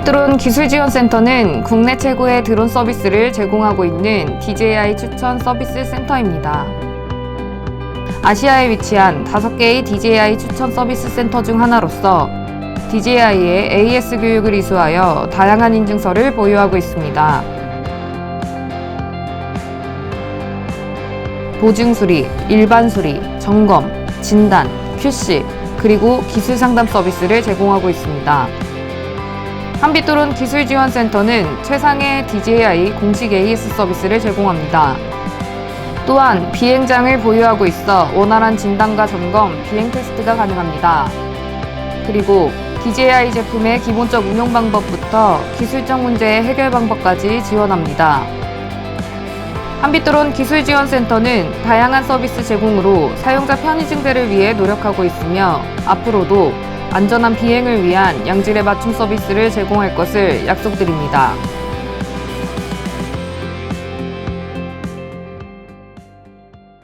한빛드론 기술 지원 센터는 국내 최고의 드론 서비스를 제공하고 있는 DJI 추천 서비스 센터입니다. 아시아에 위치한 5개의 DJI 추천 서비스 센터 중 하나로서 DJI의 AS 교육을 이수하여 다양한 인증서를 보유하고 있습니다. 보증 수리, 일반 수리, 점검, 진단, QC, 그리고 기술 상담 서비스를 제공하고 있습니다. 한빛도론 기술지원센터는 최상의 DJI 공식 AS 서비스를 제공합니다. 또한 비행장을 보유하고 있어 원활한 진단과 점검, 비행 테스트가 가능합니다. 그리고 DJI 제품의 기본적 운용 방법부터 기술적 문제의 해결 방법까지 지원합니다. 한빛드론 기술지원센터는 다양한 서비스 제공으로 사용자 편의 증대를 위해 노력하고 있으며 앞으로도 안전한 비행을 위한 양질의 맞춤 서비스를 제공할 것을 약속드립니다.